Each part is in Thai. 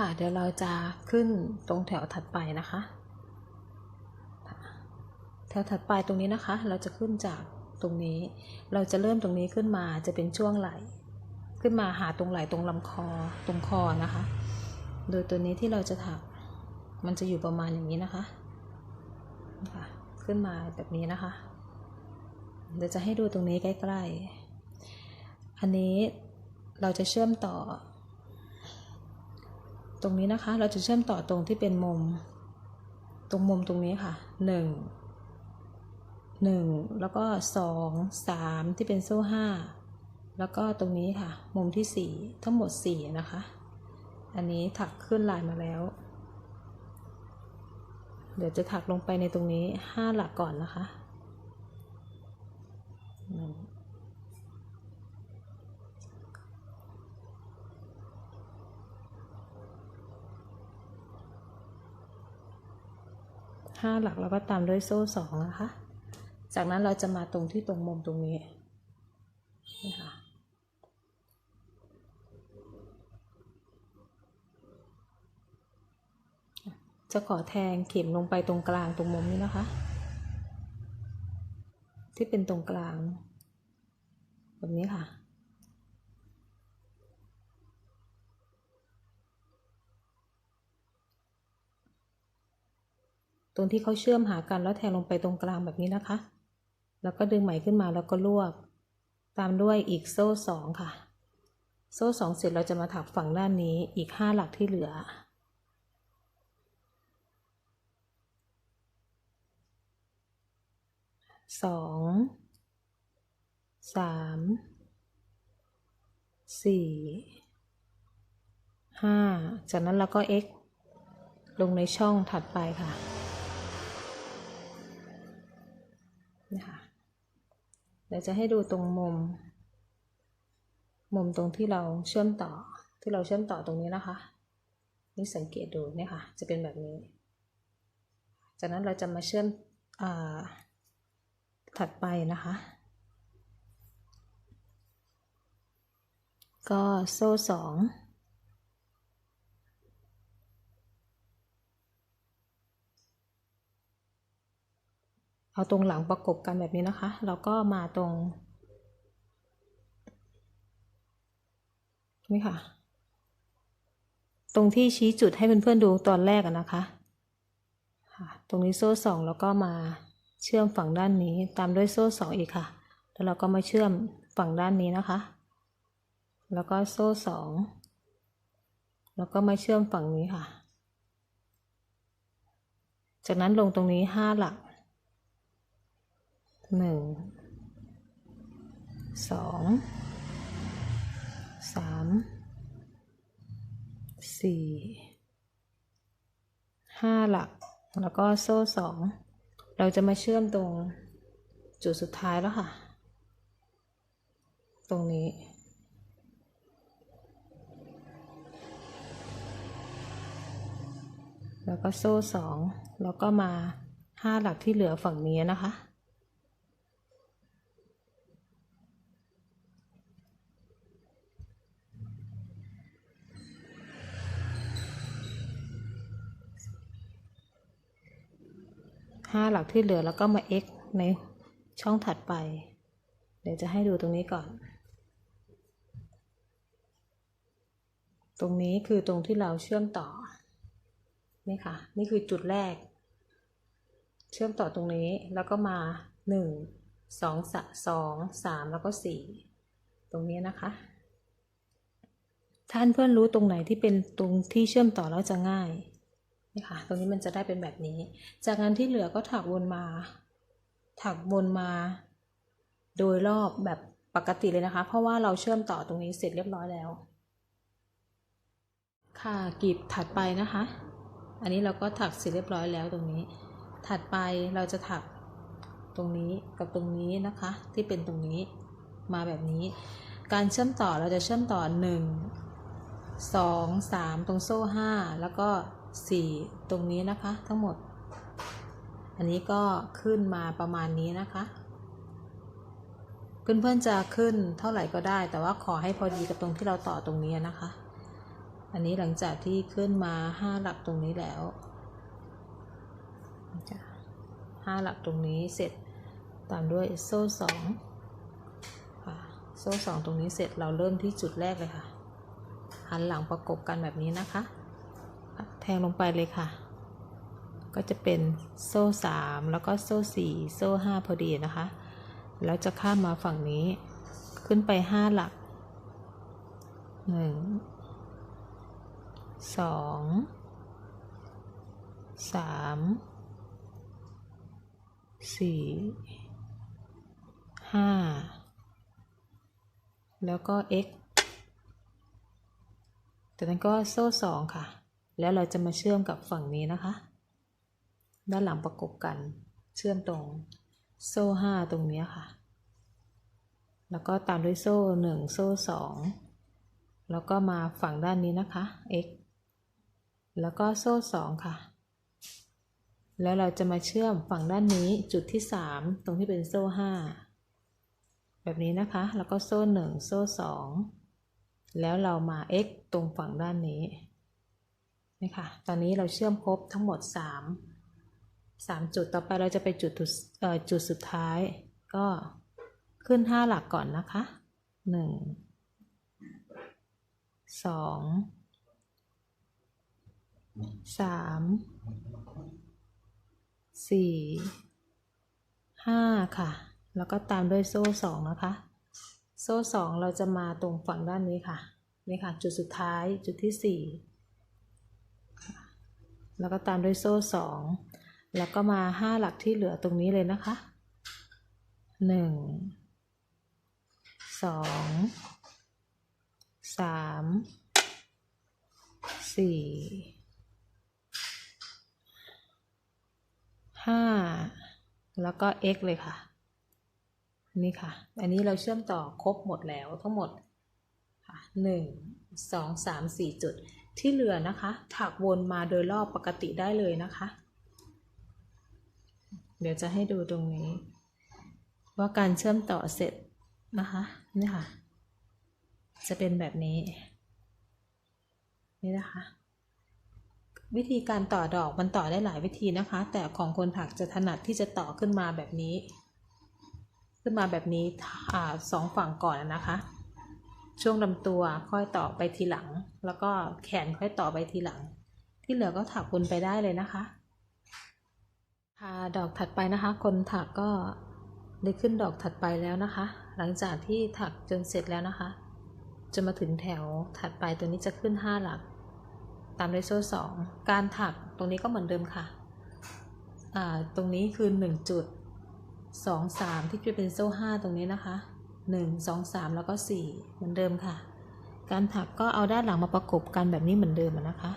ค่ะ เดี๋ยวเราจะขึ้นตรงแถวถัดไปนะคะ แถวถัดไปตรงนี้นะคะ เราจะขึ้นจากตรงนี้ เราจะเริ่มตรงนี้ขึ้นมาจะเป็นช่วงไหล ขึ้นมาหาตรงไหลตรงลำคอตรงคอนะคะ โดยตัวนี้ที่เราจะถักมันจะอยู่ประมาณอย่างนี้นะคะค่ะขึ้นมาแบบนี้นะคะ เดี๋ยวจะให้ดูตรงนี้ใกล้ ๆ อันนี้เราจะเชื่อมต่อ ตรงนี้นะคะ เราจะเชื่อมต่อตรงที่เป็นมุม ตรงมุมตรงนี้ค่ะหนึ่งหนึ่งแล้วก็สองสามที่เป็นโซ่ห้าแล้วก็ตรงนี้ค่ะ มุมที่สี่ทั้งหมดสี่นะคะ อันนี้ถักขึ้นลายมาแล้ว เดี๋ยวจะถักลงไปในตรงนี้ห้าหลักก่อนนะคะห นึ่งห้าหลักแล้วก็ตามด้วยโซ่สองนะคะ จากนั้นเราจะมาตรงที่ตรงมุมตรงนี้นี่ค่ะจะขอแทงเข็มลงไปตรงกลางตรงมุมนี้นะคะ ที่เป็นตรงกลาง แบบนี้ค่ะ ตรงที่เขาเชื่อมหากันแล้วแทงลงไปตรงกลางแบบนี้นะคะ แล้วก็ดึงไหมขึ้นมาแล้วก็รวบตามด้วยอีกโซ่สองค่ะ โซ่สองเสร็จเราจะมาถักฝั่งด้านนี้อีกห้าหลักที่เหลือ สอง สาม สี่ ห้า จากนั้นเราก็ x ลงในช่องถัดไปค่ะ ดี๋ยวจะให้ดูตรงมุม มุมตรงที่เราเชื่อมต่อที่เราเชื่อมต่อตรงนี้นะคะ นี่สังเกตดูเนี่ยค่ะ จะเป็นแบบนี้ จากนั้นเราจะมาเชื่อมอถัดไปนะคะ ก็โซ่สอง เอาตรงหลังประกบกันแบบนี้นะคะ แล้วก็มาตรงนี่ค่ะ ตรงที่ชี้จุดให้เพื่อนๆดูตอนแรกนะคะ ตรงนี้โซ่สองแล้วก็มาเชื่อมฝั่งด้านนี้ตามด้วยโซ่สองอีกค่ะ แล้วเราก็มาเชื่อมฝั่งด้านนี้นะคะ แล้วก็โซ่สองแล้วก็มาเชื่อมฝั่งนี้ค่ะ จากนั้นลงตรงนี้ห้าหลัก หนึ่งสองสามสี่ห้าหลัก แล้วก็โซ่สอง เราจะมาเชื่อมตรงจุดสุดท้ายแล้วค่ะ ตรงนี้ แล้วก็โซ่สอง แล้วก็มาห้าหลักที่เหลือฝั่งนี้นะคะ ห้าหลักที่เหลือแล้วก็มา x ในช่องถัดไป เดี๋ยวจะให้ดูตรงนี้ก่อน ตรงนี้คือตรงที่เราเชื่อมต่อ นี่ค่ะ นี่คือจุดแรก เชื่อมต่อตรงนี้แล้วก็มาหนึ่งสองสสองสามแล้วก็สี่ตรงนี้นะคะท่านเพื่อนรู้ตรงไหนที่เป็นตรงที่เชื่อมต่อแล้วจะง่าย นี่ค่ะ ตรงนี้มันจะได้เป็นแบบนี้ จากนั้นที่เหลือก็ถักวนมา ถักวนมา โดยรอบแบบปกติเลยนะคะ เพราะว่าเราเชื่อมต่อตรงนี้เสร็จเรียบร้อยแล้ว ค่ะกีบถัดไปนะคะ อันนี้เราก็ถักเสร็จเรียบร้อยแล้วตรงนี้ ถัดไปเราจะถักตรงนี้กับตรงนี้นะคะ ที่เป็นตรงนี้มาแบบนี้ การเชื่อมต่อเราจะเชื่อมต่อหนึ่งสองสามตรงโซ่ห้าแล้วก็ สี่ตรงนี้นะคะทั้งหมด อันนี้ก็ขึ้นมาประมาณนี้นะคะ เพื่อนๆจะขึ้นเท่าไหร่ก็ได้ แต่ว่าขอให้พอดีกับตรงที่เราต่อตรงนี้นะคะ อันนี้หลังจากที่ขึ้นมาห้าหลักตรงนี้แล้วห้าหลักตรงนี้เสร็จตามด้วยโซ่สองค่ะโซ่สองตรงนี้เสร็จเราเริ่มที่จุดแรกเลยค่ะ หันหลังประกบกันแบบนี้นะคะ แทงลงไปเลยค่ะ ก็จะเป็นโซ่สามแล้วก็โซ่สี่โซ่ห้าพอดีนะคะ แล้วจะข้ามมาฝั่งนี้ขึ้นไปห้าหลักหนึ่งสองสามสี่ห้าแล้วก็ x จากนั้นก็โซ่สองค่ะ แล้วเราจะมาเชื่อมกับฝั่งนี้นะคะ ด้านหลังประกบกัน เชื่อมตรงโซ่ห้าตรงนี้ค่ะ แล้วก็ตามด้วยโซ่หนึ่งโซ่สองแล้วก็มาฝั่งด้านนี้นะคะ x แล้วก็โซ่สองค่ะ แล้วเราจะมาเชื่อมฝั่งด้านนี้จุดที่สามตรงที่เป็นโซ่ห้าแบบนี้นะคะ แล้วก็โซ่หนึ่งโซ่สองแล้วเรามา x ตรงฝั่งด้านนี้ นี่ค่ะ ตอนนี้เราเชื่อมครบทั้งหมดสามจุดต่อไปเราจะไปจุดจุดสุดท้าย ก็ขึ้นห้าหลักก่อนนะคะหนึ่งสองสามสี่ห้าค่ะ แล้วก็ตามด้วยโซ่สองนะคะ โซ่สองเราจะมาตรงฝั่งด้านนี้ค่ะ นี่ค่ะ จุดสุดท้ายจุดที่สี่ แล้วก็ตามด้วยโซ่สองแล้วก็มาห้าหลักที่เหลือตรงนี้เลยนะคะหนึ่งสองสามสี่ห้าแล้วก็ x เลยค่ะ นี่ค่ะ อันนี้เราเชื่อมต่อครบหมดแล้วทั้งหมดค่ะหนึ่งสองสามสี่จุด ที่เหลือนะคะ ถักวนมาโดยรอบปกติได้เลยนะคะ เดี๋ยวจะให้ดูตรงนี้ ว่าการเชื่อมต่อเสร็จนะคะนี่ค่ะ จะเป็นแบบนี้ นี่นะคะ วิธีการต่อดอกมันต่อได้หลายวิธีนะคะ แต่ของคนถักจะถนัดที่จะต่อขึ้นมาแบบนี้ ขึ้นมาแบบนี้อสองฝั่งก่อนนะคะ ช่วงลำตัวค่อยต่อไปทีหลัง แล้วก็แขนค่อยต่อไปทีหลัง ที่เหลือก็ถักวนไปได้เลยนะคะค่ะดอกถัดไปนะคะ คนถักก็ได้ขึ้นดอกถัดไปแล้วนะคะ หลังจากที่ถักจนเสร็จแล้วนะคะจนมาถึงแถวถัดไปตัวนี้จะขึ้น 5 หลัก ตามด้วยโซ่สองการถักตรงนี้ก็เหมือนเดิมค่ะอ่าตรงนี้คือ 1 จุด 2 3 ที่จะเป็นโซ่5ตรงนี้นะคะ 1 2 3 แล้วก็ 4 เหมือนเดิมค่ะ การถักก็เอาด้านหลังมาประกบกันแบบนี้เหมือนเดิมนะคะ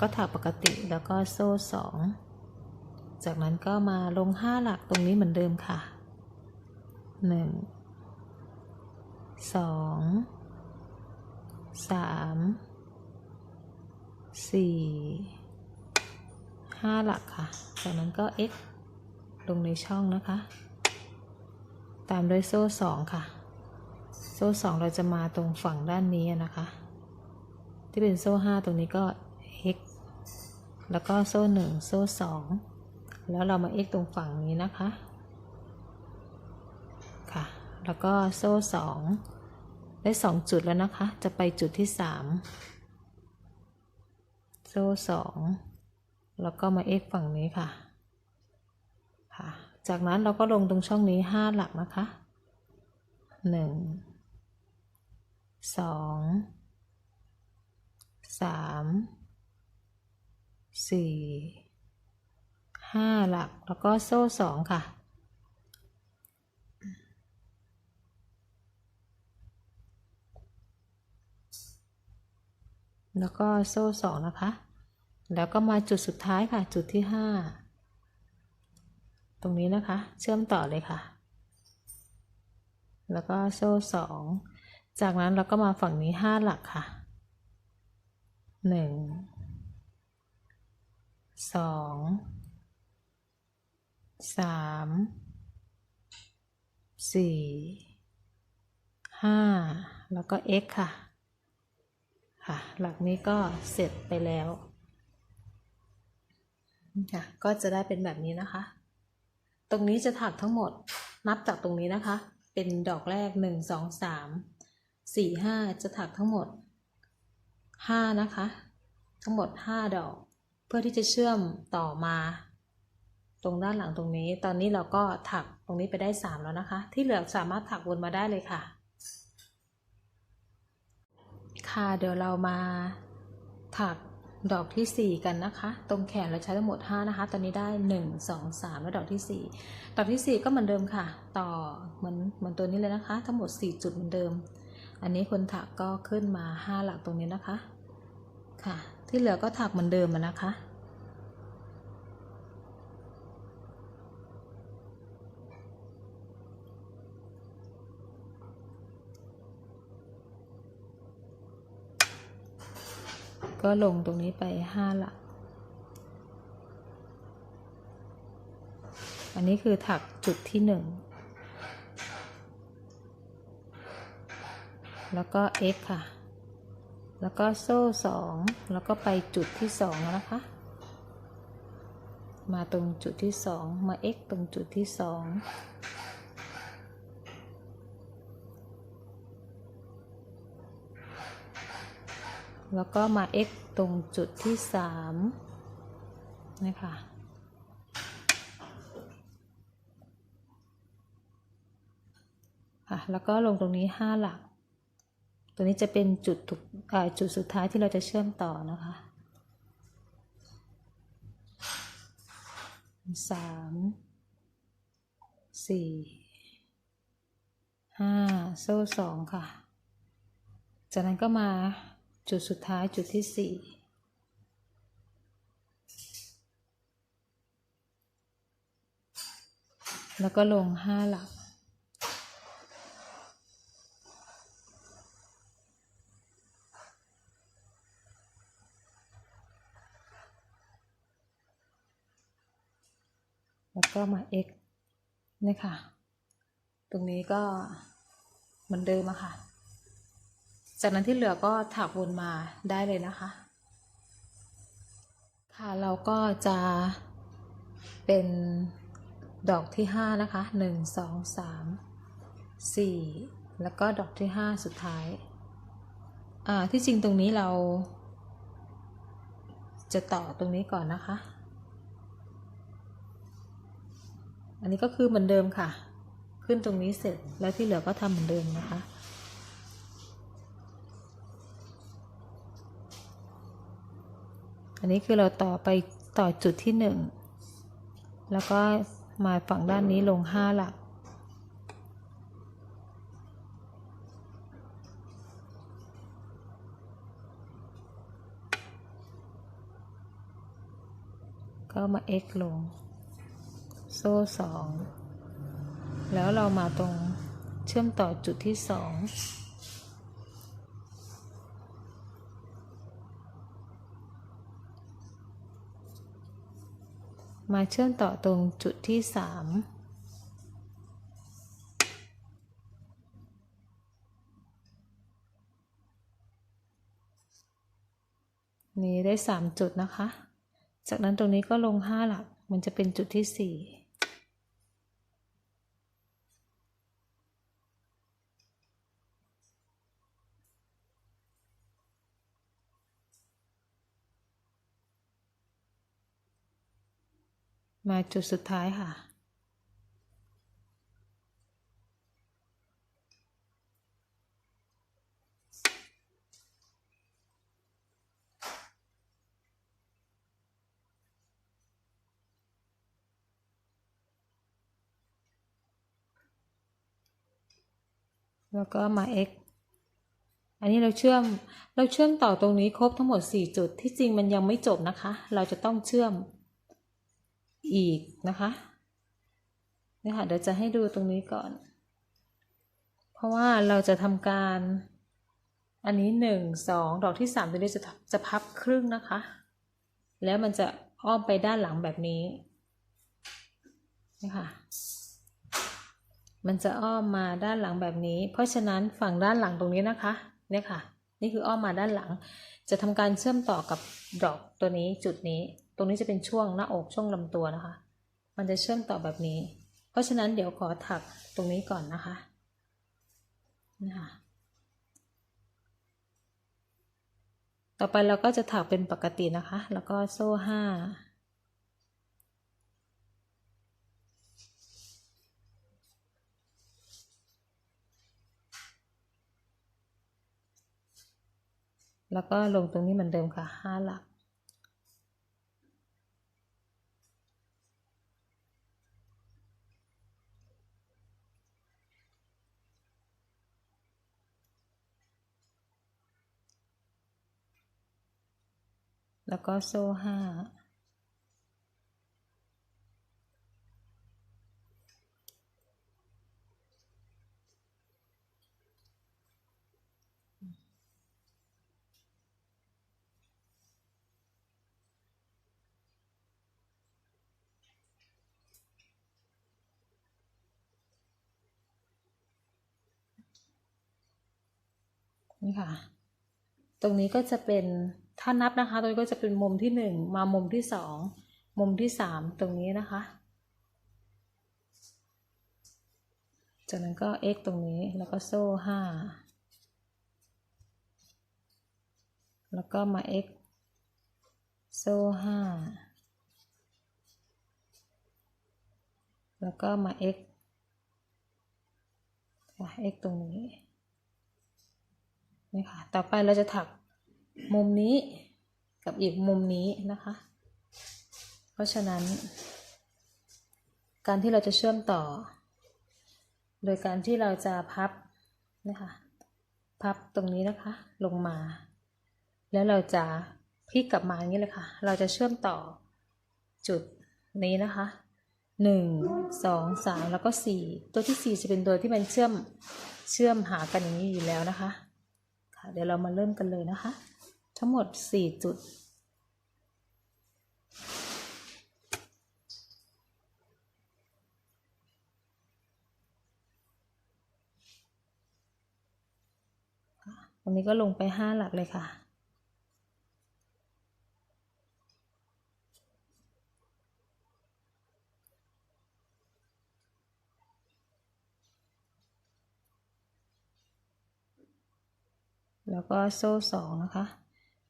ก็ถักปกติแล้วก็โซ่ 2 จากนั้นก็มาลง 5 หลักตรงนี้เหมือนเดิมค่ะ1สองสามสี่ห้าหลักค่ะ จากนั้นก็ x ลงในช่องนะคะ ตามด้วยโซ่สองค่ะ โซ่สองเราจะมาตรงฝั่งด้านนี้นะคะ ที่เป็นโซ่ห้าตรงนี้ก็ x แล้วก็โซ่หนึ่งโซ่สองแล้วเรามา x ตรงฝั่งนี้นะคะค่ะ แล้วก็โซ่สองได้สองจุดแล้วนะคะ จะไปจุดที่สามโซ่สองแล้วก็มา x ฝั่งนี้ค่ะค่ะ จากนั้นเราก็ลงตรงช่องนี้ห้าหลักนะคะหนึ่งสองสามสี่ห้าหลักแล้วก็โซ่สองค่ะ แล้วก็โซ่สองนะคะ แล้วก็มาจุดสุดท้ายค่ะ จุดที่ห้า ตรงนี้นะคะ เชื่อมต่อเลยค่ะ แล้วก็โซ่สองจากนั้นเราก็มาฝั่งนี้ห้าหลักค่ะหนึ่งสองสามสี่ห้าแล้วก็ x ค่ะ ค่ะ หลักนี้ก็เสร็จไปแล้วค่ะก็จะได้เป็นแบบนี้นะคะ ตรงนี้จะถักทั้งหมดนับจากตรงนี้นะคะ เป็นดอกแรกหนึ่งสองสามสี่ห้าจะถักทั้งหมดห้านะคะ ทั้งหมดห้าดอก เพื่อที่จะเชื่อมต่อมา ตรงด้านหลังตรงนี้ ตอนนี้เราก็ถักตรงนี้ไปได้สามแล้วนะคะ ที่เหลือสามารถถักวนมาได้เลยค่ะ ค่ะเดี๋ยวเรามาถัก ดอกที่ 4 กันนะคะ ตรงแขนเราใช้ทั้งหมด 5 นะคะ ตอนนี้ได้ 1 2 3 แล้วดอกที่ 4 ดอกที่ 4 ก็เหมือนเดิมค่ะ ต่อเหมือนเหมือนตัวนี้เลยนะคะ ทั้งหมด 4 จุดเหมือนเดิม อันนี้คนถักก็ขึ้นมา 5 หลักตรงนี้นะคะ ค่ะ ที่เหลือก็ถักเหมือนเดิมนะคะ ก็ลงตรงนี้ไปห้าหลัก อันนี้คือถักจุดที่หนึ่งแล้วก็ x ค่ะ แล้วก็โซ่สองแล้วก็ไปจุดที่สองนะคะ มาตรงจุดที่สองมา x ตรงจุดที่สอง แล้วก็มา x ตรงจุดที่สามนะคะค่ะแล้วก็ลงตรงนี้ห้าหลัก ตัวนี้จะเป็นจุดถูกจุดสุดท้ายที่เราจะเชื่อมต่อนะคะสามสี่ห้าโซ่สองค่ะ จากนั้นก็มา จุดสุดท้ายจุดที่สี่แล้วก็ลงห้าหลัก แล้วก็มา x นี่ค่ะตรงนี้ก็เหมือนเดิมอะค่ะ จากนั้นที่เหลือก็ถักวนมาได้เลยนะคะ ค่ะเราก็จะเป็นดอกที่ห้านะคะหนึ่งสองสามสี่แล้วก็ดอกที่ห้าสุดท้าย อ่า ที่จริงตรงนี้เรา จะต่อตรงนี้ก่อนนะคะ อันนี้ก็คือเหมือนเดิมค่ะ ขึ้นตรงนี้เสร็จแล้วที่เหลือก็ทำเหมือนเดิมนะคะ นนี้คือเราต่อไปต่อจุดที่ 1 แล้วก็มาฝั่งด้านนี้ลง 5 หลัก ก็มา x ลง โซ่ 2 แล้วเรามาตรงเชื่อมต่อจุดที่ 2 มาเชื่อมต่อตรงจุดที่สามนี่ได้สามจุดนะคะ จากนั้นตรงนี้ก็ลงห้าหลัก มันจะเป็นจุดที่สี่ มาจุดสุดท้ายค่ะ แล้วก็มา x อันนี้เราเชื่อม เราเชื่อมต่อตรงนี้ครบทั้งหมด 4 จุด ที่จริงมันยังไม่จบนะคะ เราจะต้องเชื่อม อีกนะคะนี่ค่ะเดี๋ยวจะให้ดูตรงนี้ก่อน เพราะว่าเราจะทำการ อันนี้หนึ่งสองดอกที่สามตัวนี้จะจะพับครึ่งนะคะ แล้วมันจะอ้อมไปด้านหลังแบบนี้นี่ค่ะมันจะอ้อมมาด้านหลังแบบนี้ เพราะฉะนั้นฝั่งด้านหลังตรงนี้นะคะเนี่ยค่ะ นี่คืออ้อมมาด้านหลัง จะทำการเชื่อมต่อกับดอกตัวนี้จุดนี้ ตรงนี้จะเป็นช่วงหน้าอกช่วงลำตัวนะคะ มันจะเชื่อมต่อแบบนี้ เพราะฉะนั้นเดี๋ยวขอถักตรงนี้ก่อนนะคะนี่ค่ะต่อไปเราก็จะถักเป็นปกตินะคะ แล้วก็โซ่ห้าแล้วก็ลงตรงนี้เหมือนเดิมค่ะห้าหลัก ก็โซ่ห้านี่ค่ะ ตรงนี้ก็จะเป็น ถ้านับนะคะตรงนี้ก็จะเป็นมุมที่หนึ่งมามุมที่สองมุมที่สามตรงนี้นะคะ จากนั้นก็ x ตรงนี้แล้วก็โซ่ห้าแล้วก็มา x โซ่ห้าแล้วก็มา x x ตรงนี้นี่ค่ะ ต่อไปเราจะถัก มุมนี้กับอีกมุมนี้นะคะ เพราะฉะนั้น การที่เราจะเชื่อมต่อ โดยการที่เราจะพับนะคะพับตรงนี้นะคะลงมา แล้วเราจะพลิกกลับมาอย่างนี้เลยค่ะ เราจะเชื่อมต่อจุดนี้นะคะหนึ่งสองสามแล้วก็สี่ตัวที่สี่จะเป็นตัวที่มันเชื่อมเชื่อมหากันอย่างนี้อยู่แล้วนะคะค่ะเดี๋ยวเรามาเริ่มกันเลยนะคะ ทั้งหมด 4 จุดวันนี้ก็ลงไป 5 หลักเลยค่ะแล้วก็โซ่สองนะคะ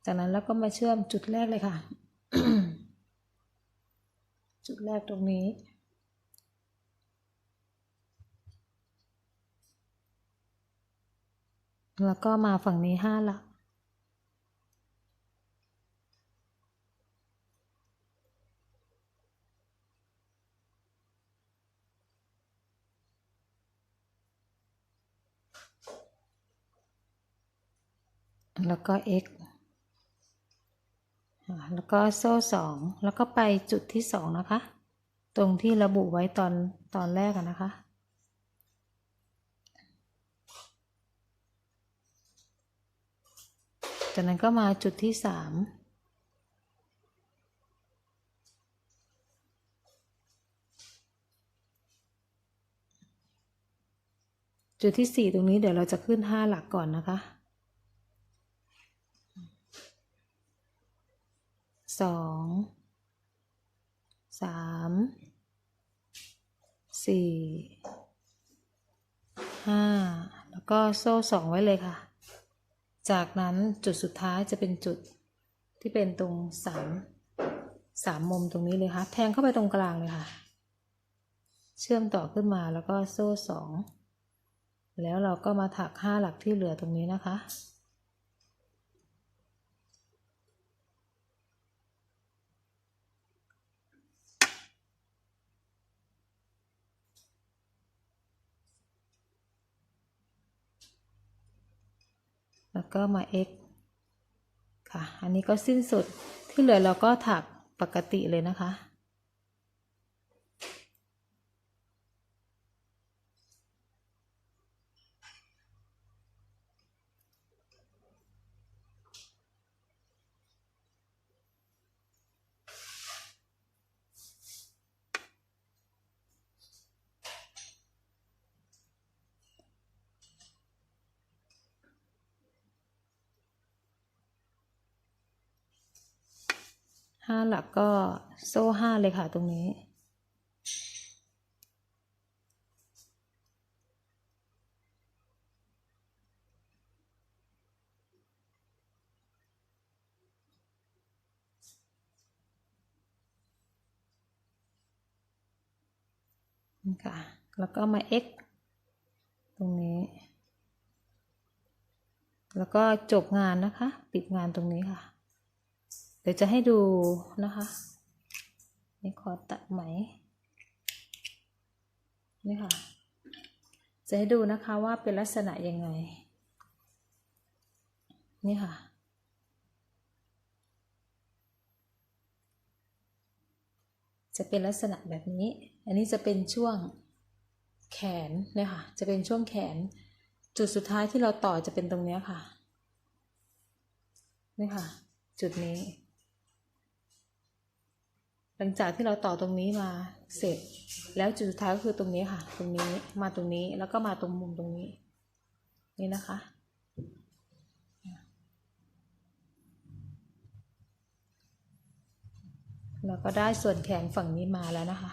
จากนั้นเราก็มาเชื่อมจุดแรกเลยค่ะ จุดแรกตรงนี้ แล้วก็มาฝั่งนี้ห้าหลักแล้วก็ x อ่า แล้วก็โซ่สองแล้วก็ไปจุดที่สองนะคะ ตรงที่ระบุไว้ตอนตอนแรกนะคะ จากนั้นก็มาจุดที่สามจุดที่สี่ตรงนี้เดี๋ยวเราจะขึ้นห้าหลักก่อนนะคะ สองสามสี่ห้าแล้วก็โซ่สองไว้เลยค่ะ จากนั้นจุดสุดท้ายจะเป็นจุดที่เป็นตรงสามสามมุมตรงนี้เลยค่ะ แทงเข้าไปตรงกลางเลยค่ะ เชื่อมต่อขึ้นมาแล้วก็โซ่สองแล้วเราก็มาถักห้าหลักที่เหลือตรงนี้นะคะ แล้วก็มา x ค่ะ อันนี้ก็สิ้นสุดที่เหลือเราก็ถักปกติเลยนะคะ ค หลักก็โซ่ห้าเลยค่ะตรงนี้นี่ค่ะ แล้วก็มา x ตรงนี้ แล้วก็จบงานนะคะ ปิดงานตรงนี้ค่ะ ดี๋ยวจะให้ดูนะคะ นี่ขอตัดไหม นี่ค่ะ จะให้ดูนะคะว่าเป็นลักษณะยังไง นี่ค่ะ จะเป็นลักษณะแบบนี้ อันนี้จะเป็นช่วงแขนเนี่ยค่ะ จะเป็นช่วงแขน จุดสุดท้ายที่เราต่อจะเป็นตรงนี้ค่ะ นี่ค่ะ จุดนี้ หลังจากที่เราต่อตรงนี้มาเสร็จ แล้วจุดสุดท้ายก็คือตรงนี้ค่ะ ตรงนี้มาตรงนี้แล้วก็มาตรงมุมตรงนี้ นี่นะคะแล้วก็ได้ส่วนแขนฝั่งนี้มาแล้วนะคะ